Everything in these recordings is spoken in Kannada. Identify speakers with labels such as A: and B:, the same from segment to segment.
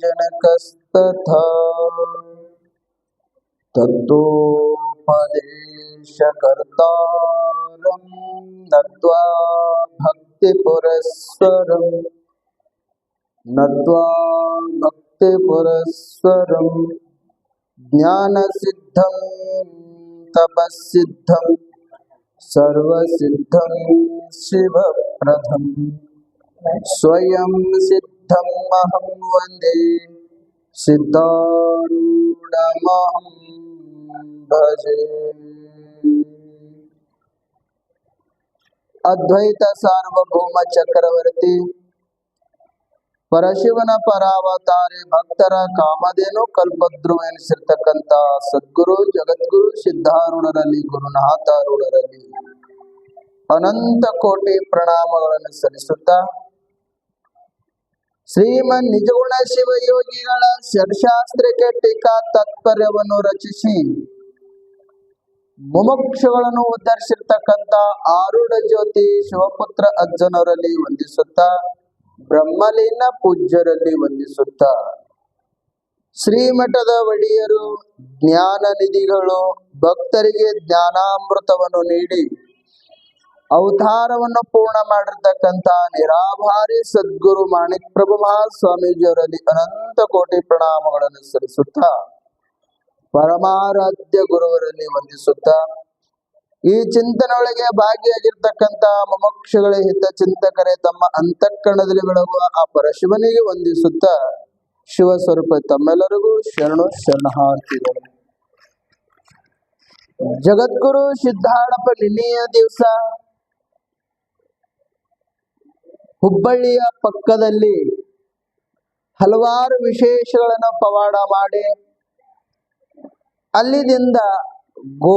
A: जनकस्तथा तत्तोपदेशकर्तारं नत्वा भक्तिपुरस्सरम् नत्वा भक्तिपुरस्सरं। ज्ञानसिद्धं तपःसिद्धं सर्वसिद्धं स्वयं सिद्धमहं वन्दे सिद्धारूढमहं भजे ಅದ್ವೈತ ಸಾರ್ವಭೌಮ ಚಕ್ರವರ್ತಿ ಪರಶಿವನ ಪರಾವತಾರಿ ಭಕ್ತರ ಕಾಮಧೇನು ಕಲ್ಪಧ್ರುವ ಎನಿಸಿರ್ತಕ್ಕಂಥ ಸದ್ಗುರು ಜಗದ್ಗುರು ಸಿದ್ಧಾರೂಢರಲ್ಲಿ ಗುರುನಾಥಾರೂಢರಲ್ಲಿ ಅನಂತ ಕೋಟಿ ಪ್ರಣಾಮಗಳನ್ನು ಸಲ್ಲಿಸುತ್ತಾ ಶ್ರೀಮನ್ ನಿಜಗುಣ ಶಿವಯೋಗಿಗಳ ಷಡ್ಶಾಸ್ತ್ರಕ್ಕೆ ಟೀಕಾ ತಾತ್ಪರ್ಯವನ್ನು ರಚಿಸಿ. ಮುಮುಕ್ಷಗಳನ್ನು ಉದ್ಧರಿಸಿರ್ತಕ್ಕಂಥ ಆರೂಢ ಜ್ಯೋತಿ ಶಿವಪುತ್ರ ಅಜ್ಜನರಲ್ಲಿ ವಂದಿಸುತ್ತಾ, ಬ್ರಹ್ಮಲೀನ ಪೂಜ್ಯರಲ್ಲಿ ವಂದಿಸುತ್ತಾ. ಶ್ರೀಮಠದ ಒಡೆಯರು, ಜ್ಞಾನ ನಿಧಿಗಳು, ಭಕ್ತರಿಗೆ ಜ್ಞಾನಾಮೃತವನ್ನು ನೀಡಿ. ಅವತಾರವನ್ನು ಪೂರ್ಣ ಮಾಡಿರ್ತಕ್ಕಂತ ನಿರಾಭಾರಿ ಸದ್ಗುರು ಮಾಣಿಕ್ ಪ್ರಭು ಮಹಾಸ್ವಾಮೀಜಿಯವರಲ್ಲಿ ಅನಂತ ಕೋಟಿ ಪ್ರಣಾಮಗಳನ್ನು ಸಲ್ಲಿಸುತ್ತಾ, ಪರಮಾರಾಧ್ಯ ಗುರುವರಲ್ಲಿ ವಂದಿಸುತ್ತಾ, ಈ ಚಿಂತನೆಯೊಳಗೆ ಭಾಗಿಯಾಗಿರ್ತಕ್ಕಂತ ಮುಮೋಕ್ಷಗಳ ಹಿತ ಚಿಂತಕರೇ ತಮ್ಮ ಅಂತಃಕರಣದಲ್ಲಿ ಬೆಳಗುವ ಆ ಪರಶಿವನಿಗೆ ವಂದಿಸುತ್ತಾ ಶಿವ ಸ್ವರೂಪ ತಮ್ಮೆಲ್ಲರಿಗೂ ಶರಣು ಶರಣಹಾರ್ತಿಗಳು ಜಗದ್ಗುರು ಸಿದ್ಧಾರ್ಥ ನಿನ್ನೆಯ ದಿವಸ ಹುಬ್ಬಳ್ಳಿಯ ಪಕ್ಕದಲ್ಲಿ ಹಲವಾರು ವಿಶೇಷಗಳನ್ನು ಪವಾಡ ಮಾಡಿ ಅಲ್ಲಿದಿಂದ ಗೋ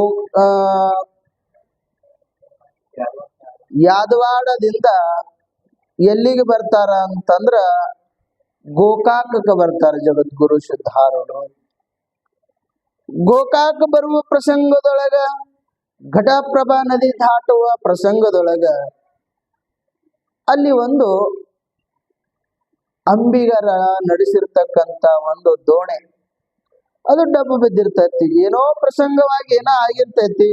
A: ಯಾದವಾಡದಿಂದ ಎಲ್ಲಿಗೆ ಬರ್ತಾರ ಅಂತಂದ್ರ ಗೋಕಾಕಕ್ಕೆ ಬರ್ತಾರ ಜಗದ್ಗುರು ಸಿದ್ಧಾರೂಢರು ಗೋಕಾಕ ಬರುವ ಪ್ರಸಂಗದೊಳಗ ಘಟಪ್ರಭಾ ನದಿ ದಾಟುವ ಪ್ರಸಂಗದೊಳಗ ಅಲ್ಲಿ ಒಂದು ಅಂಬಿಗರ ನಡೆಸಿರ್ತಕ್ಕಂಥ ಒಂದು ದೋಣೆ. ಅದು ಡಬ್ಬು ಬಿದ್ದಿರ್ತೈತಿ. ಏನೋ ಪ್ರಸಂಗವಾಗಿ ಏನೋ ಆಗಿರ್ತೈತಿ.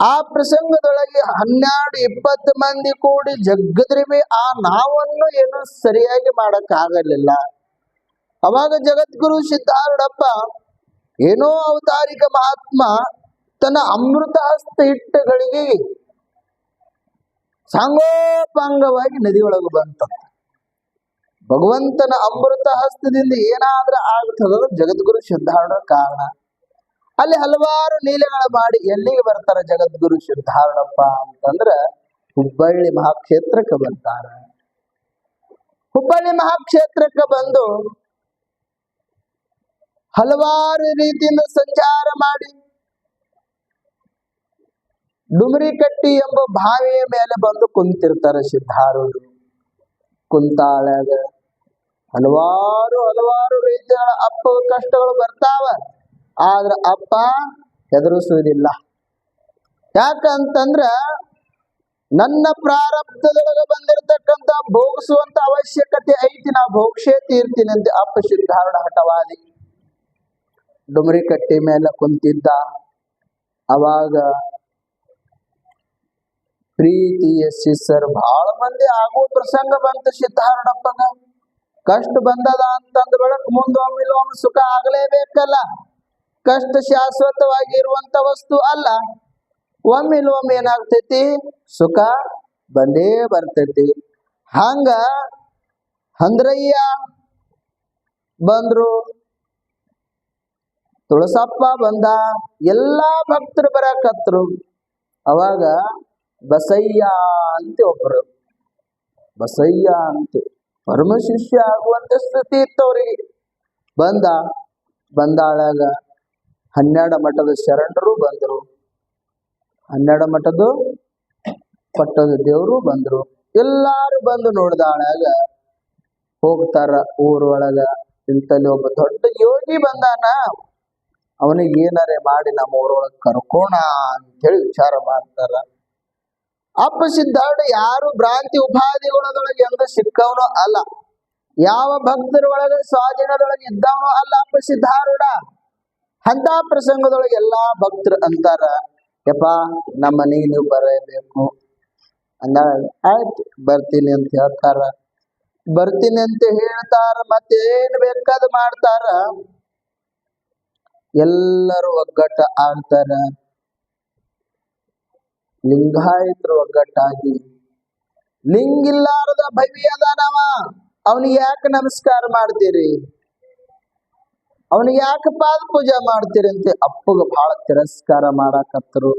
A: ಆ ಪ್ರಸಂಗದೊಳಗೆ ಹನ್ನೆರಡು ಇಪ್ಪತ್ತು ಮಂದಿ ಕೂಡಿ ಜಗ್ಗದ್ರಿಮಿ ಆ ನಾವನ್ನು ಏನು ಸರಿಯಾಗಿ ಮಾಡಕ್ ಆಗಲಿಲ್ಲ ಅವಾಗ ಜಗದ್ಗುರು ಸಿದ್ಧಾರೂಢಪ್ಪ ಏನೋ ಅವತಾರಿಕ ಮಹಾತ್ಮ ತನ್ನ ಅಮೃತ ಹಸ್ತ ಇಟ್ಟಗಳಿಗೆ ಸಾಂಗೋಪಾಂಗವಾಗಿ ನದಿಯೊಳಗೆ ಬಂತ. ಭಗವಂತನ ಅಮೃತ ಹಸ್ತದಿಂದ ಏನಾದ್ರ ಆಗ್ತದ ಜಗದ್ಗುರು ಸಿದ್ಧಾರೂಢ ಕಾರಣ. ಅಲ್ಲಿ ಹಲವಾರು ಲೀಲೆಗಳ ಮಾಡಿ ಎಲ್ಲಿಗೆ ಬರ್ತಾರ ಜಗದ್ಗುರು ಸಿದ್ಧಾರೂಢಪ್ಪ ಅಂತಂದ್ರ ಹುಬ್ಬಳ್ಳಿ ಮಹಾಕ್ಷೇತ್ರಕ್ಕೆ ಬರ್ತಾರ. ಹುಬ್ಬಳ್ಳಿ ಮಹಾಕ್ಷೇತ್ರಕ್ಕೆ ಬಂದು ಹಲವಾರು ರೀತಿಯಿಂದ ಸಂಚಾರ ಮಾಡಿ ಡುಮರಿಕಟ್ಟಿ ಎಂಬ ಬಾವಿಯ ಮೇಲೆ ಬಂದು ಕುಂತಿರ್ತಾರೆ ಸಿದ್ಧಾರೂಢರು. ಕುಂತಾಳಾಗ ಹಲವಾರು ಹಲವಾರು ರೀತಿಗಳ ಅಪ್ಪ ಕಷ್ಟಗಳು ಬರ್ತಾವ. ಆದ್ರ ಅಪ್ಪ ಹೆದರಿಸುವುದಿಲ್ಲ. ಯಾಕಂತಂದ್ರ ನನ್ನ ಪ್ರಾರಬ್ಧದೊಳಗೆ ಬಂದಿರತಕ್ಕಂತ ಭೋಗಿಸುವಂತ ಅವಶ್ಯಕತೆ ಐತಿ. ನಾ ಭೋಕ್ಷೇ ತೀರ್ತೀನಿ ಅಪ್ಪ ಸಿದ್ಧಾರೂಢ ಹಠವಾದಿ ಡುಮರಿ ಕಟ್ಟಿ ಮೇಲೆ ಕುಂತಿದ್ದ. ಅವಾಗ ಪ್ರೀತಿಯ ಸರ್ ಬಹಳ ಮಂದಿ ಆಗುವ ಪ್ರಸಂಗ ಬಂತು ಸಿದ್ಧಾರೂಢಪ್ಪಗ ಕಷ್ಟ ಬಂದದ ಅಂತಂದ ಬೆಳಕ್ ಮುಂದೊಮ್ಮೆ ಒಮ್ಮೆ ಸುಖ ಆಗಲೇಬೇಕಲ್ಲ. ಕಷ್ಟ ಶಾಶ್ವತವಾಗಿ ಇರುವಂತ ವಸ್ತು ಅಲ್ಲ. ಒಮ್ಮೆ ಒಮ್ಮೆ ಏನಾಗ್ತೈತಿ? ಸುಖ ಬಂದೇ ಬರ್ತೈತಿ. ಹಂಗ ಅಂದ್ರಯ್ಯ ಬಂದ್ರು. ತುಳಸಪ್ಪ ಬಂದ. ಎಲ್ಲಾ ಭಕ್ತರು ಬರಕತ್ರು. ಅವಾಗ ಬಸಯ್ಯ ಅಂತ ಒಬ್ಬರು ಬಸಯ್ಯ ಅಂತ. ಪರಮ ಶಿಷ್ಯ ಆಗುವಂತ ಸ್ಥಿತಿ ಇತ್ತು ಅವರಿಗೆ ಬಂದ, ಬಂದಾಳಾಗ ಹನ್ನೆರಡು ಮಠದ ಶರಣರು ಬಂದರು. ಹನ್ನೆರಡು ಮಠದ ಪಟ್ಟದ ದೇವರು ಬಂದರು. ಎಲ್ಲಾರು ಬಂದು ನೋಡ್ದಾಳಾಗ ಹೋಗ್ತಾರ ಊರೊಳಗ ಇಂತಲ್ಲಿ ಒಬ್ಬ ದೊಡ್ಡ ಯೋಗಿ ಬಂದಾನ. ಅವನಿಗೆ ಏನಾರೆ ಮಾಡಿ ನಮ್ಮ ಊರೊಳಗೆ ಕರ್ಕೋಣ ಅಂತೇಳಿ ವಿಚಾರ ಮಾಡ್ತಾರ. ಅಪ್ಪ ಸಿದ್ಧಾರ್ಥ ಯಾರು ಭ್ರಾಂತಿ ಉಪಾಧಿಗಳದೊಳಗೆ ಎಂದು ಸಿಕ್ಕವನು ಅಲ್ಲ. ಯಾವ ಭಕ್ತರ ಒಳಗೆ ಸ್ವಾಧೀನದೊಳಗೆ ಇದ್ದವನು ಅಲ್ಲ ಅಪ್ಪ ಸಿದ್ಧಾರೂಢ ಅಂತ ಪ್ರಸಂಗದೊಳಗೆ ಎಲ್ಲಾ ಭಕ್ತರು ಅಂತಾರ. ಯಪ್ಪ, ನಮ್ಮ ಮನೆಗೆ ನೀವು ಬರಬೇಕು. ಅಂದ ಆಯ್ತು, ಬರ್ತೀನಿ ಅಂತ ಹೇಳ್ತಾರ. ಬರ್ತೀನಿ ಅಂತ ಹೇಳ್ತಾರ, ಮತ್ತೇನ್ ಬೇಕಾದ್ ಮಾಡ್ತಾರ. ಎಲ್ಲರೂ ಒಗ್ಗಟ್ಟ ಆಗ್ತಾರ ಲಿಂಗಾಯತರು ಒಗ್ಗಟ್ಟಾಗಿ ಲಿಂಗಿಲ್ಲಾರದ ಭವಿ ಅದಾನವ ಅವನಿಗೆ ಯಾಕೆ ನಮಸ್ಕಾರ ಮಾಡ್ತೀರಿ? ಅವನಿಗೆ ಯಾಕೆ ಪಾದ ಪೂಜೆ ಮಾಡ್ತೀರಿ ಅಂತ? ಅಪ್ಪಗ ಬಹಳ ತಿರಸ್ಕಾರ ಮಾಡಾಕತ್ತರು.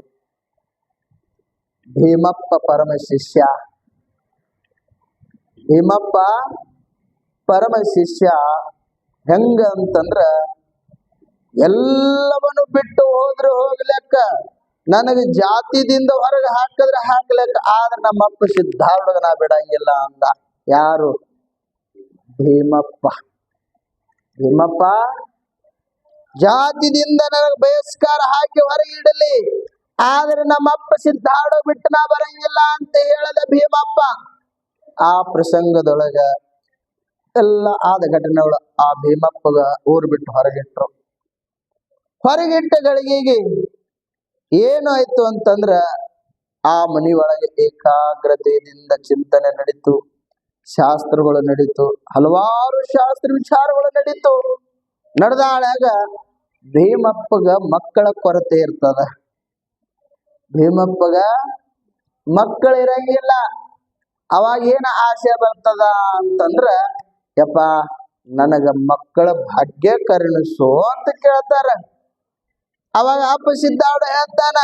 A: ಭೀಮಪ್ಪ ಪರಮ ಶಿಷ್ಯ. ಭೀಮಪ್ಪ ಪರಮ ಶಿಷ್ಯ ಹೆಂಗ ಅಂತಂದ್ರ ಎಲ್ಲವನ್ನು ಬಿಟ್ಟು ಹೋದ್ರೆ ಹೋಗ್ಲೆಕ್ಕ ನನಗೆ ಜಾತಿದಿಂದ ಹೊರಗೆ ಹಾಕಿದ್ರೆ ಹಾಕ್ಲಕ್ಕ, ಆದ್ರೆ ನಮ್ಮಪ್ಪ ಸಿದ್ಧಾರ್ಡಗ ನಾ ಬಿಡಂಗಿಲ್ಲ ಅಂದ. ಯಾರು? ಭೀಮಪ್ಪ. ಭೀಮಪ್ಪ, ಜಾತಿದಿಂದ ನನಗೆ ಬಯಸ್ಕಾರ ಹಾಕಿ ಹೊರಗೆ ಇಡಲಿ, ಆದ್ರೆ ನಮ್ಮಪ್ಪ ಸಿದ್ಧಾರ್ಡ ಬಿಟ್ಟು ನಾ ಬರಂಗಿಲ್ಲ ಅಂತ ಹೇಳದ ಭೀಮಪ್ಪ. ಆ ಪ್ರಸಂಗದೊಳಗ ಎಲ್ಲ ಆದ ಘಟನೆಗಳು ಆ ಭೀಮಪ್ಪಗ ಊರ್ ಬಿಟ್ಟು ಹೊರಗಿಟ್ರು. ಹೊರಗಿಟ್ಟ ಗಳಿಗೆಗೆ ಏನಾಯ್ತು ಅಂತಂದ್ರ ಆ ಮನೆಯೊಳಗೆ ಏಕಾಗ್ರತೆಯಿಂದ ಚಿಂತನೆ ನಡೀತು, ಶಾಸ್ತ್ರಗಳು ನಡೀತು, ಹಲವಾರು ಶಾಸ್ತ್ರ ವಿಚಾರಗಳು ನಡೀತು. ನಡೆದಾಳಾಗ ಭೀಮಪ್ಪಗ ಮಕ್ಕಳ ಕೊರತೆ ಇರ್ತದ. ಭೀಮಪ್ಪಗ ಮಕ್ಕಳು ಇರಂಗಿಲ್ಲ. ಅವಾಗ ಏನ ಆಸೆ ಬರ್ತದ ಅಂತಂದ್ರ, ಯಪ್ಪ, ನನಗ ಮಕ್ಕಳ ಭಾಗ್ಯ ಕರುಣಿಸು ಅಂತ ಕೇಳ್ತಾರ. ಅವಾಗ ಅಪ್ಪ ಸಿದ್ಧಾರ್ಥ ಹೇಳ್ತಾನ,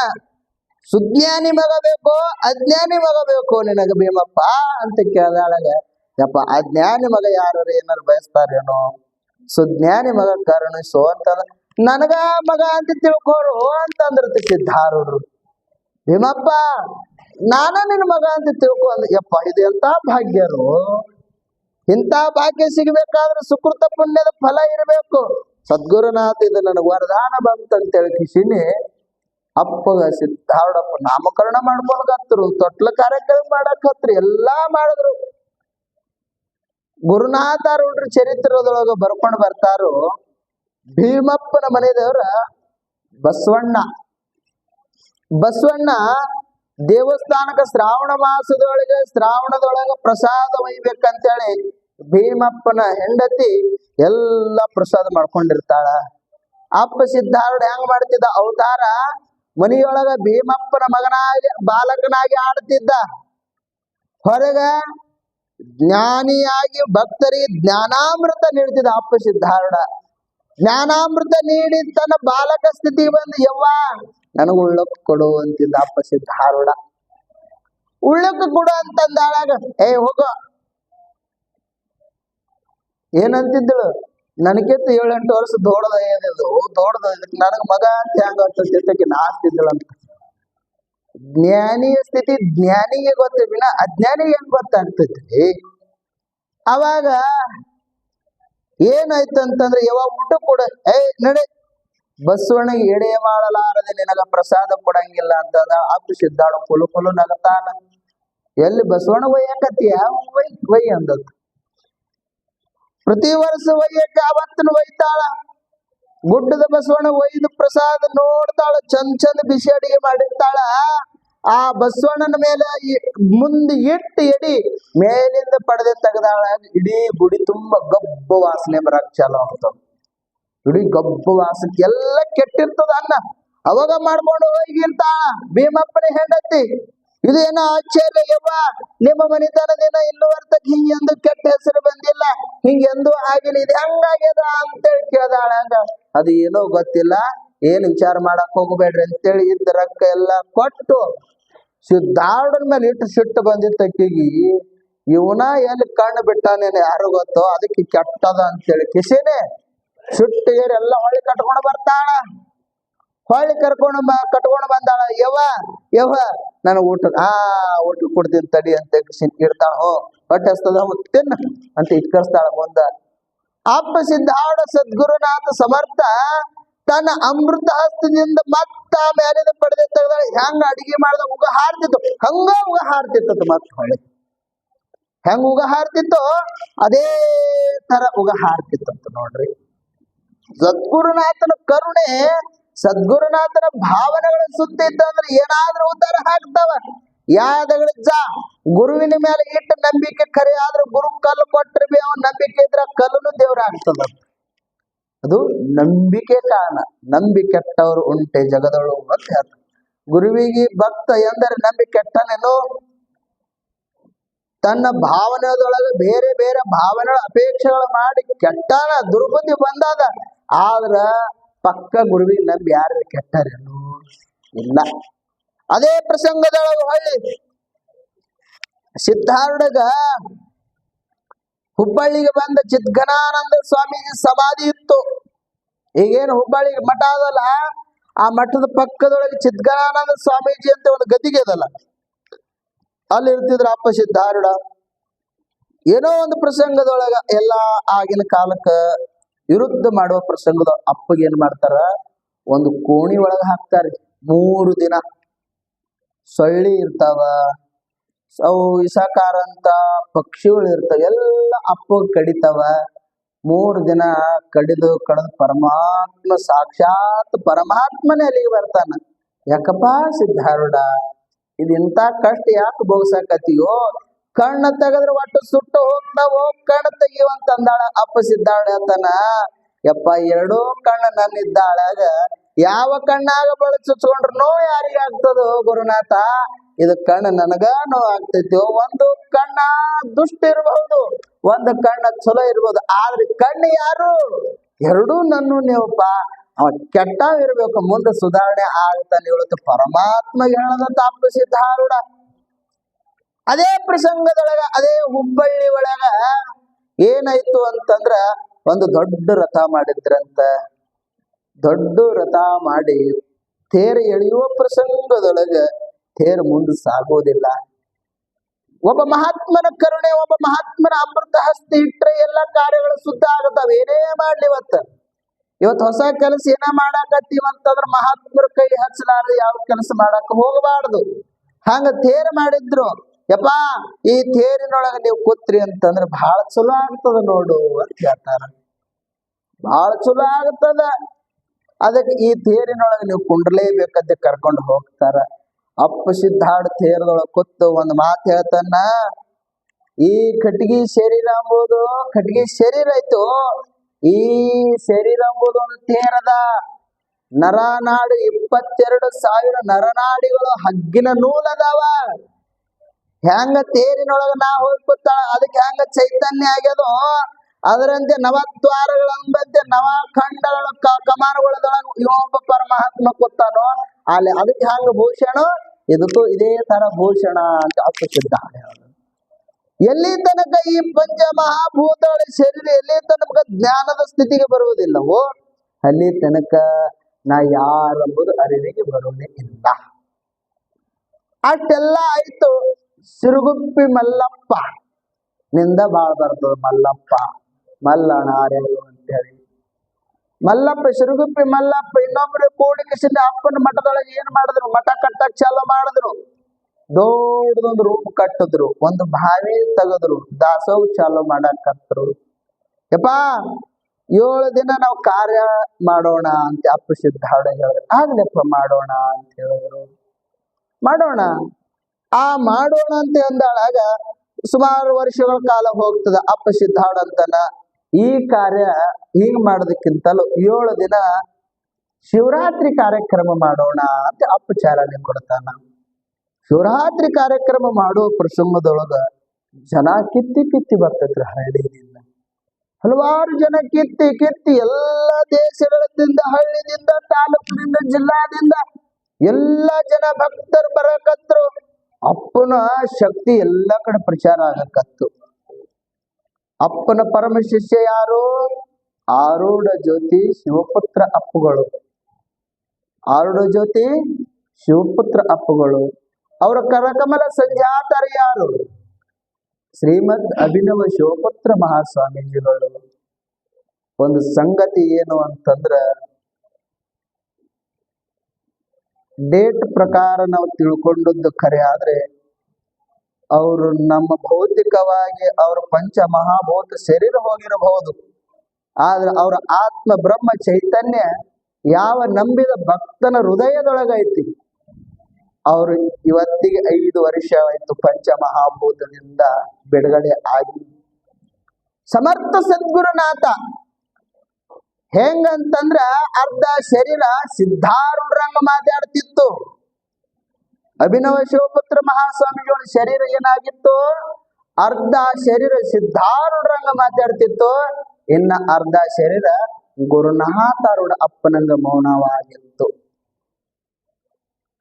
A: ಸುಜ್ಞಾನಿ ಮಗ ಬೇಕು, ಅಜ್ಞಾನಿ ಮಗ ಬೇಕು ನಿನಗ ಭೀಮಪ್ಪ ಅಂತ ಕೇಳ್ದಾಳಗ ಯಪ್ಪ, ಅಜ್ಞಾನಿ ಮಗ ಯಾರು ಏನಾರು ಬಯಸ್ತಾರೇನೋ? ಸುಜ್ಞಾನಿ ಮಗ ಕರುಣಿಸು ಅಂತ ನನಗ ಮಗ ಅಂತ ತಿಳ್ಕೋರು ಅಂತಂದ್ರತೆ ಸಿದ್ಧಾರೂಢರು ಭೀಮಪ್ಪ, ನಾನ ನಿನ್ನ ಮಗ ಅಂತ ತಿಳ್ಕೊ ಯಪ್ಪ, ಇದು ಎಂತ ಭಾಗ್ಯರು? ಇಂಥ ಭಾಗ್ಯ ಸಿಗ್ಬೇಕಾದ್ರೆ ಸುಕೃತ ಪುಣ್ಯದ ಫಲ ಇರಬೇಕು. ಸದ್ಗುರುನಾಥ ಇದು ನನಗೆ ವರದಾನ ಬಂತಂತೇಳಿ ಕಿಶಿನಿ ಅಪ್ಪಗ ಸಿದ್ಧಾರ್ಡಪ್ಪ ನಾಮಕರಣ ಮಾಡ್ಕೊಳಕತ್ರು ತೊಟ್ಲ ಕಾರ್ಯಕ್ರಮ ಮಾಡಕತ್ರಿ, ಎಲ್ಲಾ ಮಾಡಿದ್ರು. ಗುರುನಾಥ ರೂಢ್ರ ಚರಿತ್ರದೊಳಗ ಬರ್ಕೊಂಡು ಬರ್ತಾರು ಭೀಮಪ್ಪನ ಮನೆ ದೇವ್ರ ಬಸವಣ್ಣ. ಬಸವಣ್ಣ ದೇವಸ್ಥಾನಕ್ಕೆ ಶ್ರಾವಣ ಮಾಸದೊಳಗೆ ಶ್ರಾವಣದೊಳಗ ಪ್ರಸಾದ ಒಯ್ಬೇಕಂತೇಳಿ ಭೀಮಪ್ಪನ ಹೆಂಡತಿ ಎಲ್ಲ ಪ್ರಸಾದ ಮಾಡ್ಕೊಂಡಿರ್ತಾಳ. ಅಪ್ಪ ಸಿದ್ಧಾರೂಢ ಹೆಂಗ್ ಮಾಡ್ತಿದ್ದ? ಅವತಾರ ಮನಿಯೊಳಗ ಭೀಮಪ್ಪನ ಮಗನಾಗಿ, ಬಾಲಕನಾಗಿ ಆಡ್ತಿದ್ದ. ಹೊರಗ ಜ್ಞಾನಿಯಾಗಿ, ಭಕ್ತರಿಗೆ ಜ್ಞಾನಾಮೃತ ನೀಡ್ತಿದ್ದ ಅಪ್ಪ ಸಿದ್ಧಾರೂಢ. ಜ್ಞಾನಾಮೃತ ನೀಡಿ ತನ್ನ ಬಾಲಕ ಸ್ಥಿತಿ ಬಂದು, ಯವ್ವ, ನನಗ ಉಳ್ಳಕ್ ಕೊಡು ಅಂತಿದ್ದ ಅಪ್ಪ ಸಿದ್ಧಾರೂಢ. ಉಳ್ಳಕ್ ಕೊಡು ಅಂತಂದಾಳಾಗ, ಏ ಹೋಗೋ. ಏನಂತಿದ್ದಳು? ನನಗಿಂತ ಏಳೆಂಟು ವರ್ಷ ದೊಡ್ಡದ ಏನಿದು ದೊಡ್ಡದ ನನಗ ಮಗ ಅಂತ ಹೆಂಗ ಅಂತ ಜ್ಞಾನಿಯ ಸ್ಥಿತಿ ಜ್ಞಾನಿಗೆ ಗೊತ್ತ ವಿನ ಅಜ್ಞಾನಿಗೆ ಏನ್ ಗೊತ್ತಾಗ್ತೈತಿ? ಅವಾಗ ಏನಾಯ್ತು ಅಂತಂದ್ರೆ ಯಾವಾಗ ಊಟ ಕೊಡ ಏ ನಡೆ. ಬಸವಣ್ಣ ಎಡೆ ಮಾಡಲಾರದೆ ನಿನಗ ಪ್ರಸಾದ ಕೊಡಂಗಿಲ್ಲ ಅಂತ ಅಪ್ಪ ಸಿದ್ಧಾಳು ಕುಲು ಕುಲು ನಗತಾನ. ಎಲ್ಲಿ ಬಸವಣ್ಣ ಒಯ್ಯಕತ್ತೀಯ? ಒಯ್ ಒಯ್ ಅಂದದ್ದು. ಪ್ರತಿ ವರ್ಷ ಒಯ್ಯಕ್ಕೆ ಅವತ್ತನ ಒಯ್ತಾಳ. ಗುಡ್ಡದ ಬಸವಣ್ಣ ಒಯ್ದು ಪ್ರಸಾದ ನೋಡ್ತಾಳ, ಚಂದ ಚಂದ್ ಬಿಸಿ ಅಡಿಗೆ ಮಾಡಿರ್ತಾಳ. ಆ ಬಸವಣ್ಣನ ಮೇಲೆ ಮುಂದೆ ಇಟ್ಟು ಎಡಿ ಮೇಲಿಂದ ಪಡೆದ ತೆಗೆದಾಳ. ಇಡೀ ಗುಡಿ ತುಂಬಾ ಗಬ್ಬು ವಾಸನೆ ಬರಕ್ ಚಾಲು ಆಗ್ತದ. ಇಡೀ ಗಬ್ಬು ವಾಸಕ್ಕೆ ಎಲ್ಲ ಕೆಟ್ಟಿರ್ತದ ಅನ್ನ. ಅವಾಗ ಮಾಡ್ಕೊಂಡು ಹೋಗಿರ್ತಾಳ ಭೀಮಪ್ಪನ ಹೆಂಡತಿ. ಇದೇನೋ ಆಶ್ಚರ್ಯ? ಯವ್ವ, ನಿಮ್ಮ ಮನೆತನದಿಂದ ಇಲ್ಲುವರ್ತಕ್ ಹಿಂಗೆಂದು ಕೆಟ್ಟ ಹೆಸರು ಬಂದಿಲ್ಲ. ಹಿಂಗೆಂದು ಆಗಿಲ್ಲ. ಇದು ಹೆಂಗಾಗ್ಯದ ಅಂತೇಳಿ ಕೇಳ್ದಾಳ ಹಂಗ. ಅದು ಏನೋ ಗೊತ್ತಿಲ್ಲ. ಏನ್ ವಿಚಾರ ಮಾಡಕ್ ಹೋಗ್ಬೇಡ್ರಿ ಅಂತೇಳಿ ಇದ್ದ ರೊಕ್ಕ ಎಲ್ಲ ಕೊಟ್ಟು ಸಿದ್ದಾಡನ್ ಮೇಲೆ ಇಟ್ಟು ಸಿಟ್ಟು ಬಂದಿದ್ದಕ್ಕಿಗಿ ಇವನ ಎಲ್ಲಿ ಕಣ್ಣು ಬಿಟ್ಟಾನೇನೆ ಯಾರು ಗೊತ್ತೋ, ಅದಕ್ಕೆ ಕೆಟ್ಟದ ಅಂತೇಳಿ ಕಿಸಿನೇ. ಸಿಟ್ಟು ಏರಿ ಎಲ್ಲ ಹೊಳ್ಳಿ ಕಟ್ಕೊಂಡು ಬರ್ತಾಳ. ಹೊಳ್ಳಿ ಕರ್ಕೊಂಡು ಬಾ, ಕಟ್ಕೊಂಡು ಬಂದಾಳ. ಯವ ಯವ ನನಗೆ ಊಟ ಆ, ಊಟ ಕೊಡ್ತೀನಿ ತಡಿ ಅಂತ ಇಡ್ತಾಳ. ಹೋ, ಹೊಟ್ಟೆ ಹಸ್ತದ ತಿನ್ನ ಅಂತ ಇಟ್ಕರ್ಸ್ತಾಳ ಮುಂದ. ಅಪ್ಪ ಸಿದ್ಧಾಡ ಸದ್ಗುರುನಾಥ ಸಮರ್ಥ ತನ್ನ ಅಮೃತ ಹಸ್ತದಿಂದ ಮತ್ತ ಮೇಲೆ ಪಡೆದ ತೆಗೆದಾಳ. ಹೆಂಗ ಅಡಿಗೆ ಮಾಡ್ದ ಉಗ ಹಾರ್ತಿತ್ತು ಹಂಗ ಉಗ ಹಾರ್ತಿತ್ತು ಮತ್ತ ಹೊಳ್ಳಿ. ಹೆಂಗ್ ಉಗ ಹಾರ್ತಿತ್ತು ಅದೇ ತರ ಉಗ ಹಾರ್ತಿತ್ತಂತ ನೋಡ್ರಿ. ಸದ್ಗುರುನಾಥನ ಕರುಣೆ ಸದ್ಗುರುನಾಥನ ಭಾವನೆಗಳ ಸುತ್ತಿತ್ತಂದ್ರೆ ಏನಾದ್ರೂ ಉದ್ಧಾರ ಆಗ್ತಾವ. ಯಾದಗಳ ಜಾ, ಗುರುವಿನ ಮೇಲೆ ಇಟ್ಟ ನಂಬಿಕೆ ಕರೆ ಆದ್ರೆ ಗುರು ಕಲ್ಲು ಕೊಟ್ಟರೆ ಬಿ ಅವನ್ ನಂಬಿಕೆ ಇದ್ರ ಕಲ್ಲುನು ದೇವ್ರ ಆಗ್ತದ. ಅದು ನಂಬಿಕೆ ಕಾರಣ. ನಂಬಿ ಕೆಟ್ಟವರು ಉಂಟೆ ಜಗದಳು ಅಂತ ಗುರುವಿಗೆ ಭಕ್ತ ಎಂದರೆ ನಂಬಿ ಕೆಟ್ಟನೇನು? ತನ್ನ ಭಾವನೆದೊಳಗೆ ಬೇರೆ ಬೇರೆ ಭಾವನೆಗಳ ಅಪೇಕ್ಷೆಗಳು ಮಾಡಿ ಕೆಟ್ಟನ ದುರ್ಬುದ್ಧಿ ಬಂದಾದ. ಆದ್ರ ಪಕ್ಕ ಗುರುವಿಗೆ ನಂಬಿ ಯಾರು ಕೆಟ್ಟರೇನು ಇಲ್ಲ. ಅದೇ ಪ್ರಸಂಗದೊಳಗೆ ಹೊಳ್ಳಿ ಸಿದ್ಧಾರ್ಡಗ ಹುಬ್ಬಳ್ಳಿಗೆ ಬಂದ ಚಿದ್ಗನಾನಂದ ಸ್ವಾಮೀಜಿ ಸಮಾಧಿ ಇತ್ತು. ಈಗೇನು ಹುಬ್ಬಳ್ಳಿ ಮಠ ಅದಲ್ಲ. ಆ ಮಠದ ಪಕ್ಕದೊಳಗೆ ಚಿದ್ಗನಾನಂದ ಸ್ವಾಮೀಜಿ ಅಂತ ಒಂದು ಗದಿಗೆ ಅದಲ್ಲ. ಅಲ್ಲಿ ಇರ್ತಿದ್ರ ಅಪ್ಪ ಸಿದ್ಧಾರ್ಡ ಏನೋ ಒಂದು ಪ್ರಸಂಗದೊಳಗ ಎಲ್ಲ ಆಗಿನ ಕಾಲಕ್ಕ ವಿರುದ್ಧ ಮಾಡುವ ಪ್ರಸಂಗದ ಅಪ್ಪಗೆ ಏನ್ ಮಾಡ್ತಾರ? ಒಂದು ಕೋಣಿ ಒಳಗ ಹಾಕ್ತಾರೆ. ಮೂರು ದಿನ ಸೊಳ್ಳಿ ಇರ್ತಾವ, ಅವು ಇಸಾಕಾರ ಅಂತ ಪಕ್ಷಿಗಳು ಇರ್ತಾವ, ಎಲ್ಲ ಅಪ್ಪ ಕಡಿತಾವ. ಮೂರು ದಿನ ಕಡಿದು ಕಡಿದು ಪರಮಾತ್ಮ ಸಾಕ್ಷಾತ್ ಪರಮಾತ್ಮನೇ ಅಲ್ಲಿಗೆ ಬರ್ತಾನ. ಯಾಕಪ್ಪ ಸಿದ್ಧಾರೂಢ, ಇದು ಇಂಥ ಕಷ್ಟ ಯಾಕೆ ಭೋಗ್ಸಾಕತ್ತೀಯೋ? ಕಣ್ಣ ತೆಗೆದ್ರೆ ಒಟ್ಟು ಸುಟ್ಟು ಹೋಗ್ತಾವೋ ಕಣ್ಣು ತೆಗಿವಂತಂದಾಳ ಅಂದಾಳ ಅಪ್ಪ ಸಿದ್ಧಾರೂಢ ಅಂತಾನ ಯಪ್ಪ, ಎರಡೂ ಕಣ್ಣು ನನ್ನಿದ್ದಾಳಾಗ ಯಾವ ಕಣ್ಣಾಗ ಬಳಿ ಚುಚ್ಕೊಂಡ್ರು ನೋವು ಯಾರಿಗೆ ಗುರುನಾಥ? ಇದು ಕಣ್ಣು ನನಗ ನೋವು ಆಗ್ತೈತಿ? ಒಂದು ಕಣ್ಣ ದುಷ್ಟ ಇರಬಹುದು, ಒಂದು ಕಣ್ಣ ಚಲೋ ಇರ್ಬೋದು ಆದ್ರೆ ಕಣ್ಣು ಯಾರು? ಎರಡೂ ನನ್ನ ನೀವಪ್ಪ. ಅವ ಕೆಟ್ಟ ಇರ್ಬೇಕು, ಮುಂದೆ ಸುಧಾರಣೆ ಆಗ್ತಾನೆ ಇವತ್ತು ಪರಮಾತ್ಮ ಹೇಳದಂತ ಅಪ್ಪ ಸಿದ್ಧಾರೂಢ ಅದೇ ಪ್ರಸಂಗದೊಳಗ, ಅದೇ ಹುಬ್ಬಳ್ಳಿ ಒಳಗ ಏನಾಯ್ತು ಅಂತಂದ್ರ ಒಂದು ದೊಡ್ಡ ರಥ ಮಾಡಿದ್ರಂತ. ದೊಡ್ಡ ರಥ ಮಾಡಿ ತೇರು ಎಳೆಯುವ ಪ್ರಸಂಗದೊಳಗ ತೇರ ಮುಂದೆ ಸಾಗೋದಿಲ್ಲ. ಒಬ್ಬ ಮಹಾತ್ಮನ ಕರುಣೆ, ಒಬ್ಬ ಮಹಾತ್ಮನ ಅಮೃತ ಹಸ್ತಿ ಇಟ್ಟರೆ ಎಲ್ಲ ಕಾರ್ಯಗಳು ಸುದ್ದ ಆಗುತ್ತವೆ. ಏನೇ ಮಾಡ್ಲಿ ಇವತ್ತ? ಇವತ್ತು ಹೊಸ ಕೆಲಸ ಏನ ಅಂತಂದ್ರ ಮಹಾತ್ಮರ ಕೈ ಹಚ್ಚಲಾರ್ದು ಯಾವ ಕೆಲಸ ಮಾಡಾಕ ಹೋಗಬಾರ್ದು. ಹಂಗ ತೇರ್ ಮಾಡಿದ್ರು. ಯಪ್ಪ, ಈ ತೇರಿನೊಳಗ ನೀವು ಕೂತ್ರಿ ಅಂತಂದ್ರೆ ಬಹಳ ಚಲೋ ಆಗ್ತದ ನೋಡು ಅಂತ ಹೇಳ್ತಾರ. ಬಹಳ ಚಲೋ ಆಗ್ತದ. ಅದಕ್ಕೆ ಈ ತೇರಿನೊಳಗ ನೀವು ಕುಂಡ್ಲೇಬೇಕಂತ ಕರ್ಕೊಂಡು ಹೋಗ್ತಾರ. ಅಪ್ಪ ಸಿದ್ಧಾಡ್ ತೇರದೊಳಗ ಕೂತು ಒಂದ್ ಮಾತು ಹೇಳ್ತಾನ, ಈ ಕಟ್ಗಿ ಶರೀರ ಅಂಬುದು, ಕಟ್ಗಿ ಶರೀರ ಆಯ್ತು ಈ ಶರೀರ ಅಂಬುದು ಒಂದು ತೇರದ. ನರನಾಡು ಇಪ್ಪತ್ತೆರಡು ಸಾವಿರ ನರನಾಡಿಗಳು ಹಗ್ಗಿನ ನೂಲದಾವ. ಹೆಂಗ ತೇರಿನೊಳಗ ನಾ ಹೋಗಿ ಕೂತಾಳ, ಅದಕ್ಕೆ ಹೆಂಗ ಚೈತನ್ಯ ಆಗ್ಯದೋ, ಅದರಂತೆ ನವದ್ವಾರಗಳಂಬಂತೆ ನವ ಖಂಡಗಳ ಕಮಾನುಗಳದೊಳಗ ಇವೊಬ್ಬ ಪರಮಾತ್ಮ ಕೂತಾನೋ, ಅಲ್ಲಿ ಅದಕ್ಕೆ ಹೆಂಗ ಭೂಷಣ, ಇದಕ್ಕೂ ಇದೇ ತರ ಭೂಷಣ ಅಂತ ಅಪ್ಪಿಸಿದ್ದಾನೆ ಎಲ್ಲಿ ತನಕ ಈ ಪಂಚ ಮಹಾಭೂತಗಳ ಶರೀರ, ಎಲ್ಲಿ ತನಕ ಜ್ಞಾನದ ಸ್ಥಿತಿಗೆ ಬರುವುದಿಲ್ಲವೋ, ಅಲ್ಲಿ ತನಕ ನಾ ಯಾರೆಂಬುದು ಅರಿವಿಗೆ ಬರುವುದೇ ಇಲ್ಲ. ಅಷ್ಟೆಲ್ಲ ಆಯ್ತು. ಸಿರುಗುಪ್ಪಿ ಮಲ್ಲಪ್ಪ. ನಿಂದ ಬಾಳ ಬರ್ತದ ಮಲ್ಲಪ್ಪ. ಮಲ್ಲಣ್ಣ ಆರ್ಯರು ಅಂತೇಳಿ. ಮಲ್ಲಪ್ಪ, ಸಿರುಗುಪ್ಪಿ ಮಲ್ಲಪ್ಪ, ಇನ್ನೊಬ್ರು ಕೂಡಿಕಿಸಿದ ಅಪ್ಪನ ಮಠದೊಳಗೆ ಏನ್ ಮಾಡಿದ್ರು? ಮಠ ಕಟ್ಟಕ್ ಚಾಲು ಮಾಡಿದ್ರು. ದೊಡ್ಡದೊಂದು ರೂಪ ಕಟ್ಟಿದ್ರು. ಒಂದು ಬಾವಿ ತೆಗೆದ್ರು. ದಾಸೋ ಚಾಲು ಮಾಡಕತ್ರು. ಯಪ್ಪ, ಏಳು ದಿನ ನಾವು ಕಾರ್ಯ ಮಾಡೋಣ ಅಂತ ಅಪ್ಪ ಸಿದ್ಧಾಡ ಹೇಳಿದ್ರು. ಆಗ್ಲಪ್ಪ ಮಾಡೋಣ ಅಂತ ಹೇಳಿದ್ರು. ಮಾಡೋಣ. ಆ ಮಾಡೋಣ ಅಂತ ಅಂದಾಳಾಗ ಸುಮಾರು ವರ್ಷಗಳ ಕಾಲ ಹೋಗ್ತದ ಅಪ್ಪ ಸಿದ್ಧಾಡ ಅಂತನ. ಈ ಕಾರ್ಯ ಹಿಂಗ್ ಮಾಡೋದಕ್ಕಿಂತಲೂ ಏಳು ದಿನ ಶಿವರಾತ್ರಿ ಕಾರ್ಯಕ್ರಮ ಮಾಡೋಣ ಅಂತ ಅಪ್ಪ ಚಾಲನೆ ಕೊಡ್ತಾನ. ಶಿವರಾತ್ರಿ ಕಾರ್ಯಕ್ರಮ ಮಾಡೋ ಪ್ರಸಂಗದೊಳಗ ಜನ ಕಿತ್ತಿ ಕಿತ್ತಿ ಬರ್ತೈತ್ರಿ ಹಳ್ಳಿಯಿಂದ. ಹಲವಾರು ಜನ ಕಿತ್ತಿ ಕಿತ್ತಿ ಎಲ್ಲ ದೇಶಗಳಿಂದ ಹಳ್ಳಿದಿಂದ ತಾಲೂಕಿನಿಂದ, ಜಿಲ್ಲಾದಿಂದ ಎಲ್ಲ ಜನ ಭಕ್ತರು ಬರಕತ್ರು ಅಪ್ಪನ ಶಕ್ತಿ ಎಲ್ಲ ಕಡೆ ಪ್ರಚಾರ ಆಗಕ್ಕತ್ತು. ಅಪ್ಪನ ಪರಮ ಶಿಷ್ಯ ಯಾರು? ಆರೂಢ ಜ್ಯೋತಿ ಶಿವಪುತ್ರ ಅಪ್ಪುಗಳು. ಆರೂಢ ಜ್ಯೋತಿ ಶಿವಪುತ್ರ ಅಪ್ಪುಗಳು. ಅವರ ಕರಕಮಲ ಸಂಜಾತರ ಯಾರು? ಶ್ರೀಮದ್ ಅಭಿನವ ಶಿವಪುತ್ರ ಮಹಾಸ್ವಾಮೀಜಿಗಳು. ಒಂದು ಸಂಗತಿ ಏನು ಅಂತಂದ್ರ ಡೇಟ್ ಪ್ರಕಾರ ನಾವು ತಿಳ್ಕೊಂಡದ್ದು ಖರೆ, ಆದ್ರೆ ಅವರು ನಮ್ಮ ಭೌತಿಕವಾಗಿ ಅವರ ಪಂಚ ಮಹಾಭೂತ ಶರೀರ ಹೋಗಿರಬಹುದು. ಆದ್ರೆ ಅವರ ಆತ್ಮ ಬ್ರಹ್ಮ ಚೈತನ್ಯ ಯಾವ ನಂಬಿದ ಭಕ್ತನ ಹೃದಯದೊಳಗೈತಿ. ಅವರು ಇವತ್ತಿಗೆ ಐದು ವರ್ಷ ಆಯ್ತು ಪಂಚ ಮಹಾಭೂತದಿಂದ ಬಿಡುಗಡೆ ಆಗಿ. ಸಮರ್ಥ ಸದ್ಗುರುನಾಥ ಹೆಂಗಂತಂದ್ರ ಅರ್ಧ ಶರೀರ ಸಿದ್ಧಾರೂಢರಂಗ ಮಾತಾಡ್ತಿತ್ತು. ಅಭಿನವ ಶಿವಪುತ್ರ ಮಹಾಸ್ವಾಮಿಗಳ ಶರೀರ ಏನಾಗಿತ್ತು? ಅರ್ಧ ಶರೀರ ಸಿದ್ಧಾರೂಢರಂಗ ಮಾತಾಡ್ತಿತ್ತು. ಇನ್ನ ಅರ್ಧ ಶರೀರ ಗುರುನಾಥಾರೂಢ ಅಪ್ಪನಂಗ ಮೌನವಾಗಿತ್ತು.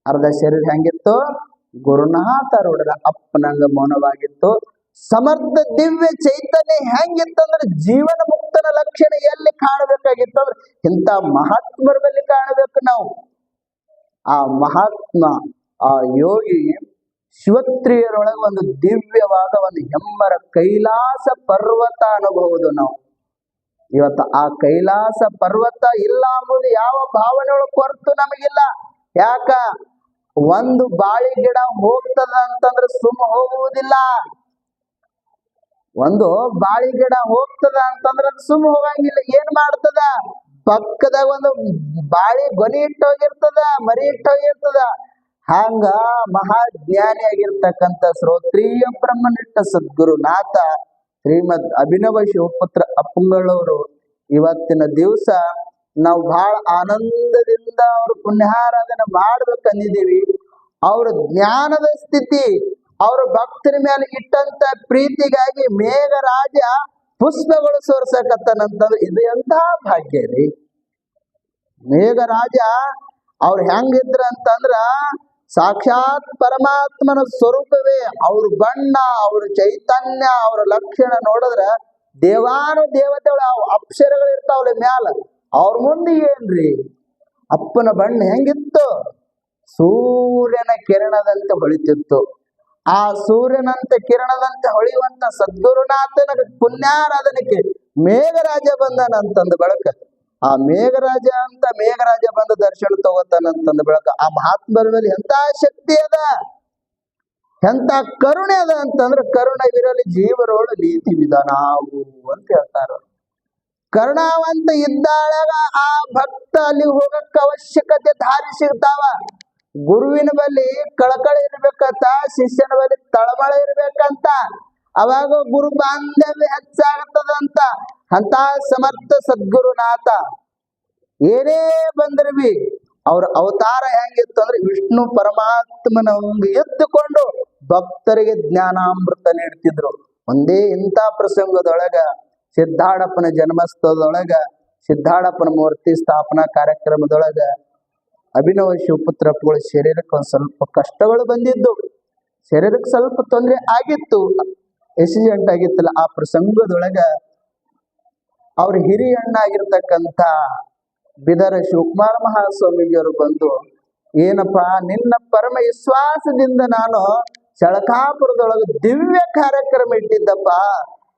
A: ಅರ್ಧ ಶರೀರ ಹೆಂಗಿತ್ತು? ಗುರುನಾಥಾರೂಢರ ಅಪ್ಪನಂಗ ಮೌನವಾಗಿತ್ತು. ಸಮರ್ಥ ದಿವ್ಯ ಚೈತನ್ಯ ಹೆಂಗಿತ್ತಂದ್ರೆ ಜೀವನ ಮುಕ್ತನ ಲಕ್ಷಣ ಎಲ್ಲಿ ಕಾಣಬೇಕಾಗಿತ್ತು ಅಂದ್ರೆ ಇಂಥ ಮಹಾತ್ಮರ ಮೇಲೆ ಕಾಣಬೇಕು ನಾವು. ಆ ಮಹಾತ್ಮ, ಆ ಯೋಗಿ ಶಿವತ್ರಿಯರೊಳಗೆ ಒಂದು ದಿವ್ಯವಾದ ಒಂದು ಹೆಮ್ಮರ ಕೈಲಾಸ ಪರ್ವತ ಅನ್ನಬಹುದು ನಾವು. ಇವತ್ತು ಆ ಕೈಲಾಸ ಪರ್ವತ ಇಲ್ಲ ಅಂಬುದು ಯಾವ ಭಾವನೆಯೊಳಗೆ ಕೊರತು ನಮಗಿಲ್ಲ. ಯಾಕ? ಒಂದು ಬಾಳಿ ಗಿಡ ಹೋಗ್ತದ ಅಂತಂದ್ರೆ ಸುಮ್ಮ ಹೋಗುವುದಿಲ್ಲ. ಒಂದು ಬಾಳಿ ಗಿಡ ಹೋಗ್ತದ ಅಂತಂದ್ರೆ ಸುಮ್ಮ ಹೋಗಂಗಿಲ್ಲ. ಏನ್ ಮಾಡ್ತದ? ಪಕ್ಕದಾಗ ಒಂದು ಬಾಳಿ ಗೊನಿ ಇಟ್ಟೋಗಿರ್ತದ, ಮರಿ ಇಟ್ಟೋಗಿರ್ತದ. ಹಂಗ ಮಹಾಜ್ಞಾನಿ ಆಗಿರ್ತಕ್ಕಂಥ ಶ್ರೋತ್ರಿಯ ಬ್ರಹ್ಮನಿಟ್ಟ ಸದ್ಗುರುನಾಥ ಶ್ರೀಮದ್ ಅಭಿನವ ಶಿವಪುತ್ರ ಅಪ್ಪಂಗಳವರು ಇವತ್ತಿನ ದಿವಸ ನಾವು ಬಹಳ ಆನಂದದಿಂದ ಅವ್ರ ಪುಣ್ಯಾರಾಧನೆ ಮಾಡ್ಬೇಕಂದಿದೀವಿ ಅವ್ರ ಜ್ಞಾನದ ಸ್ಥಿತಿ ಅವ್ರ ಭಕ್ತರ ಮೇಲೆ ಇಟ್ಟಂತ ಪ್ರೀತಿಗಾಗಿ ಮೇಘರಾಜ ಪುಷ್ಪಗಳು ಸೋರ್ಸಕತ್ತನಂತಂದ್ರೆ ಇದು ಎಂತ ಭಾಗ್ಯ ರೀ? ಮೇಘರಾಜ ಅವ್ರು ಹೆಂಗಿದ್ರ ಅಂತಂದ್ರ ಸಾಕ್ಷಾತ್ ಪರಮಾತ್ಮನ ಸ್ವರೂಪವೇ. ಅವ್ರ ಬಣ್ಣ, ಅವ್ರ ಚೈತನ್ಯ, ಅವ್ರ ಲಕ್ಷಣ ನೋಡಿದ್ರ ದೇವಾನು ದೇವತೆಗಳು ಅಕ್ಷರಗಳು ಇರ್ತಾವಲ್ಲ ಮ್ಯಾಲ, ಅವ್ರ ಮುಂದೆ ಏನ್ರಿ ಅಪ್ಪನ ಬಣ್ಣ ಹೆಂಗಿತ್ತು? ಸೂರ್ಯನ ಕಿರಣದಂತೆ ಹೊಳಿತಿತ್ತು. ಆ ಸೂರ್ಯನಂತೆ ಕಿರಣದಂತೆ ಹೊಳೆಯುವಂತ ಸದ್ಗುರುನಾಥನ ಪುಣ್ಯಾರಾಧನೆಗೆ ಮೇಘರಾಜ ಬಂದನಂತಂದ ಬೆಳಕ. ಆ ಮೇಘರಾಜ ಅಂತ ಮೇಘರಾಜ ಬಂದ ದರ್ಶನ ತಗೋತಾನಂತಂದ ಬೆಳಕ. ಆ ಮಹಾತ್ಮರ ಮೇಲೆ ಎಂತ ಶಕ್ತಿ ಅದ? ಎಂತ ಕರುಣೆ ಅದ ಅಂತಂದ್ರ ಕರುಣವಿರಲಿ ಜೀವರೋಳ ನೀತಿ ವಿಧಾನಾವು ಅಂತ ಹೇಳ್ತಾರ. ಕರುಣಾವಂತ ಇದ್ದಾಳಾಗ ಆ ಭಕ್ತ ಅಲ್ಲಿ ಹೋಗಕ್ಕೆ ಅವಶ್ಯಕತೆ ದಾರಿ ಸಿಗ್ತಾವ ಗುರುವಿನ ಬಳಿ ಕಳಕಳಿ ಇರ್ಬೇಕಂತ, ಶಿಷ್ಯನ ಬಳಿ ತಳಮಳ ಇರ್ಬೇಕಂತ, ಅವಾಗ ಗುರು ಬಾಂಧವ್ಯ ಹೆಚ್ಚಾಗತ್ತದಂತ ಅಂತ ಸಮರ್ಥ ಸದ್ಗುರುನಾಥ. ಏನೇ ಬಂದ್ರವಿ ಅವ್ರ ಅವತಾರ ಹೆಂಗಿತ್ತು ಅಂದ್ರೆ ವಿಷ್ಣು ಪರಮಾತ್ಮನ ಎದ್ದುಕೊಂಡು ಭಕ್ತರಿಗೆ ಜ್ಞಾನಾಮೃತ ನೀಡ್ತಿದ್ರು. ಒಂದೇ ಇಂಥ ಪ್ರಸಂಗದೊಳಗ, ಸಿದ್ಧಾಡಪ್ಪನ ಜನ್ಮಸ್ಥಳದೊಳಗ, ಸಿದ್ಧಾಡಪ್ಪನ ಮೂರ್ತಿ ಸ್ಥಾಪನಾ ಕಾರ್ಯಕ್ರಮದೊಳಗ ಅಭಿನವ ಶಿವಪುತ್ರಪ್ಪಗಳ ಶರೀರಕ್ಕೆ ಒಂದು ಸ್ವಲ್ಪ ಕಷ್ಟಗಳು ಬಂದಿದ್ದು. ಶರೀರಕ್ಕೆ ಸ್ವಲ್ಪ ತೊಂದರೆ ಆಗಿತ್ತು. ಎಕ್ಸಿಡೆಂಟ್ ಆಗಿತ್ತಲ್ಲ, ಆ ಪ್ರಸಂಗದೊಳಗ ಅವ್ರ ಹಿರಿಯ ಅಣ್ಣಾಗಿರ್ತಕ್ಕಂಥ ಬಿದರ ಶಿವಕುಮಾರ ಮಹಾಸ್ವಾಮಿಜಿಯವರು ಬಂದು, ಏನಪ್ಪಾ, ನಿನ್ನ ಪರಮ ವಿಶ್ವಾಸದಿಂದ ನಾನು ಚಳಕಾಪುರದೊಳಗೆ ದಿವ್ಯ ಕಾರ್ಯಕ್ರಮ ಇಟ್ಟಿದ್ದಪ್ಪ.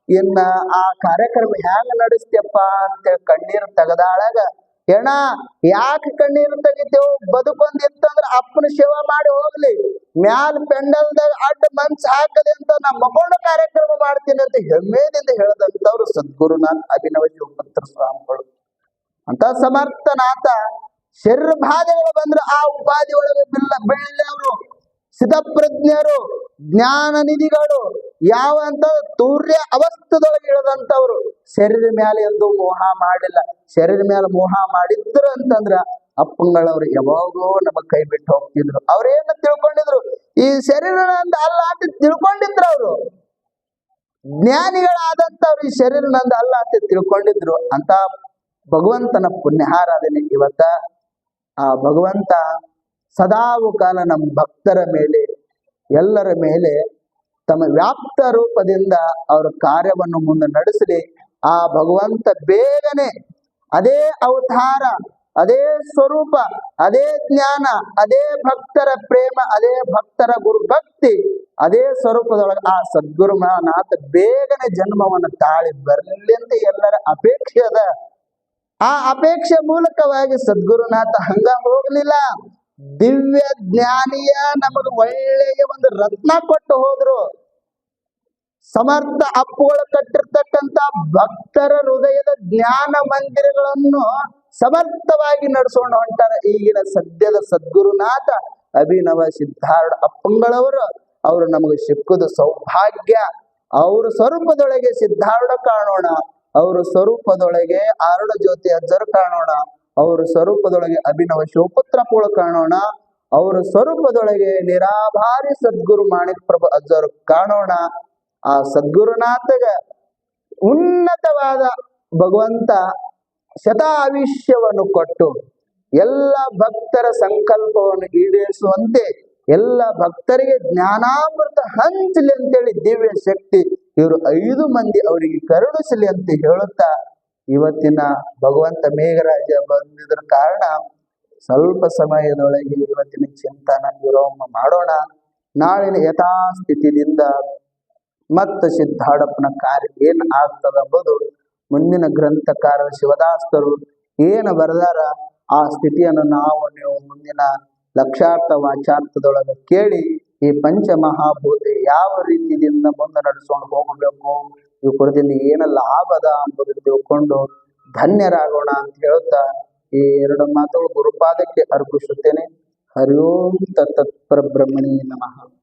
A: ಇನ್ನ ಆ ಕಾರ್ಯಕ್ರಮ ಹ್ಯಾಂಗ ನಡೆಸ್ತೀಯಪ್ಪ? ಅಂತ ಕಣ್ಣೀರು ತೆಗದಾಳಾಗ ಏಣ ಯಾಕೆ ಕಣ್ಣೀರು ತೆಗಿತೇವು? ಬದುಕೊಂದಿತ್ತಂದ್ರ ಅಪ್ಪನ ಸೇವೆ ಮಾಡಿ ಹೋಗ್ಲಿ. ಮ್ಯಾಲ ಪೆಂಡಲ್ದಾಗ ಅಡ್ಡ ಮನ್ಸ್ ಹಾಕದೆ ಅಂತ ನಾ ಮಗೊಂಡ ಕಾರ್ಯಕ್ರಮ ಮಾಡ್ತೀನಿ ಅಂತ ಹೆಮ್ಮೆದಿಂದ ಹೇಳದಂತವ್ರು ಸದ್ಗುರುನಾಥ್ ಅಭಿನವ ಶಿವಪುತ್ರ ಸ್ವಾಮಿಗಳು. ಅಂತ ಸಮರ್ಥನಾಥ ಶರೀರ ಬಾಧೆಗಳು ಬಂದ್ರೆ ಆ ಉಪಾಧಿ ಒಳಗೆ ಬಿಲ್ಲ ಬೀಳಿಲ್ಲ ಅವರು. ಸಿದ್ಧಪ್ರಜ್ಞರು ಜ್ಞಾನ ನಿಧಿಗಳು ಯಾವ ಅಂತ ತೂರ್ಯ ಅವಸ್ಥದೊಳಗೆ ಇಳದಂತವ್ರು ಶರೀರ ಮೇಲೆ ಎಂದು ಮೋಹ ಮಾಡಿಲ್ಲ. ಶರೀರ ಮೇಲೆ ಮೋಹ ಮಾಡಿದ್ರು ಅಂತಂದ್ರ ಅಪ್ಪಂಗಳವ್ರು ಯಾವಾಗೋ ನಮಗ್ ಕೈ ಬಿಟ್ಟು ಹೋಗ್ತಿದ್ರು. ಅವ್ರೇನು ತಿಳ್ಕೊಂಡಿದ್ರು? ಈ ಶರೀರ ನಂದು ಅಲ್ಲ ಅಂತ ತಿಳ್ಕೊಂಡಿದ್ರು ಅವರು. ಜ್ಞಾನಿಗಳಾದಂತವ್ರು ಈ ಶರೀರ ನಂದು ಅಲ್ಲ ಅಂತ ತಿಳ್ಕೊಂಡಿದ್ರು. ಅಂತ ಭಗವಂತನ ಪುಣ್ಯಾರಾಧನೆ ಇವತ್ತ. ಆ ಭಗವಂತ ಸದಾವು ಕಾಲ ನಮ್ಮ ಭಕ್ತರ ಮೇಲೆ, ಎಲ್ಲರ ಮೇಲೆ ತಮ್ಮ ವ್ಯಾಪ್ತ ರೂಪದಿಂದ ಅವರ ಕಾರ್ಯವನ್ನು ಮುಂದೆ ನಡೆಸಲಿ. ಆ ಭಗವಂತ ಬೇಗನೆ ಅದೇ ಅವತಾರ, ಅದೇ ಸ್ವರೂಪ, ಅದೇ ಜ್ಞಾನ, ಅದೇ ಭಕ್ತರ ಪ್ರೇಮ, ಅದೇ ಭಕ್ತರ ಗುರು ಭಕ್ತಿ ಅದೇ ಸ್ವರೂಪದೊಳಗೆ ಆ ಸದ್ಗುರುನಾಥ ಬೇಗನೆ ಜನ್ಮವನ್ನು ತಾಳಿ ಬರಲಿ ಅಂತ ಎಲ್ಲರ ಅಪೇಕ್ಷೆ ಅದ. ಆ ಅಪೇಕ್ಷೆ ಮೂಲಕವಾಗಿ ಸದ್ಗುರುನಾಥ ಹಂಗ ಹೋಗ್ಲಿಲ್ಲ. ದಿವ್ಯ ಜ್ಞಾನಿಯ ನಮಗೆ ಒಳ್ಳೆಯ ಒಂದು ರತ್ನ ಕೊಟ್ಟು ಹೋದ್ರು. ಸಮರ್ಥ ಅಪ್ಪುಗಳು ಕಟ್ಟಿರ್ತಕ್ಕಂತ ಭಕ್ತರ ಹೃದಯದ ಜ್ಞಾನ ಮಂದಿರಗಳನ್ನು ಸಮರ್ಥವಾಗಿ ನಡೆಸೋಣ ಹೊಂಟಾರ. ಈಗಿನ ಸದ್ಯದ ಸದ್ಗುರುನಾಥ ಅಭಿನವ ಸಿದ್ಧಾರ್ಥ ಅಪ್ಪಂಗಳವರು, ಅವರು ನಮಗೆ ಸಿಕ್ಕದ ಸೌಭಾಗ್ಯ. ಅವ್ರ ಸ್ವರೂಪದೊಳಗೆ ಸಿದ್ಧಾರ್ಥ ಕಾಣೋಣ. ಅವ್ರ ಸ್ವರೂಪದೊಳಗೆ ಆರುಡ ಜ್ಯೋತಿ ಅಜ್ಜರು ಕಾಣೋಣ. ಅವ್ರ ಸ್ವರೂಪದೊಳಗೆ ಅಭಿನವ ಶಿವಪುತ್ರ ಪೂಳ ಕಾಣೋಣ. ಅವರ ಸ್ವರೂಪದೊಳಗೆ ನಿರಾಭಾರಿ ಸದ್ಗುರು ಮಾಣಿಕ್ ಪ್ರಭು ಅಜ್ಜರು ಕಾಣೋಣ. ಆ ಸದ್ಗುರುನಾಥಗ ಉನ್ನತವಾದ ಭಗವಂತ ಶತಾವಿಷ್ಯವನ್ನು ಕೊಟ್ಟು ಎಲ್ಲ ಭಕ್ತರ ಸಂಕಲ್ಪವನ್ನು ಈಡೇರಿಸುವಂತೆ ಎಲ್ಲ ಭಕ್ತರಿಗೆ ಜ್ಞಾನಾಮೃತ ಹಂಚಲಿ ಅಂತೇಳಿ ದಿವ್ಯ ಶಕ್ತಿ ಇವರು ಐದು ಮಂದಿ ಅವರಿಗೆ ಕರುಣಿಸಲಿ ಅಂತ ಹೇಳುತ್ತಾ ಇವತ್ತಿನ ಭಗವಂತ ಮೇಘರಾಜ ಬಂದಿದ್ರ ಕಾರಣ ಸ್ವಲ್ಪ ಸಮಯದೊಳಗೆ ಇವತ್ತಿನ ಚಿಂತನ ವಿರೋಮ ಮಾಡೋಣ. ನಾಳಿನ ಯಥಾಸ್ಥಿತಿಯಿಂದ ಮತ್ತೆ ಸಿದ್ಧಾಡಪ್ಪನ ಕಾರ್ಯ ಏನ್ ಆಗ್ತದ ಎಂಬುದು ಮುಂದಿನ ಗ್ರಂಥಕಾರರು ಶಿವದಾಸ್ತರು ಏನು ಬರೆದಾರ ಆ ಸ್ಥಿತಿಯನ್ನು ನಾವು ನೀವು ಮುಂದಿನ ಲಕ್ಷಾರ್ಥ ವಾಚಾರ್ಥದೊಳಗೆ ಕೇಳಿ ಈ ಪಂಚಮಹಾಭೂತ ಯಾವ ರೀತಿಯಿಂದ ಮುಂದೆ ನಡೆಸ್ಕೊಂಡು ಹೋಗಬೇಕು? ಈ ಏನ್ ಲಾಭ ಲಾಭದ ಅನ್ನೋದನ್ನ ತಿಳ್ಕೊಂಡು ಧನ್ಯರಾಗೋಣ ಅಂತ ಹೇಳುತ್ತಾ ಈ ಎರಡು ಮಾತುಗಳು ಗುರುಪಾದಕ್ಕೆ ಅರ್ಪಿಸುತ್ತೇನೆ. ಹರಿ ಓಂ ತತ್ ನಮಃ.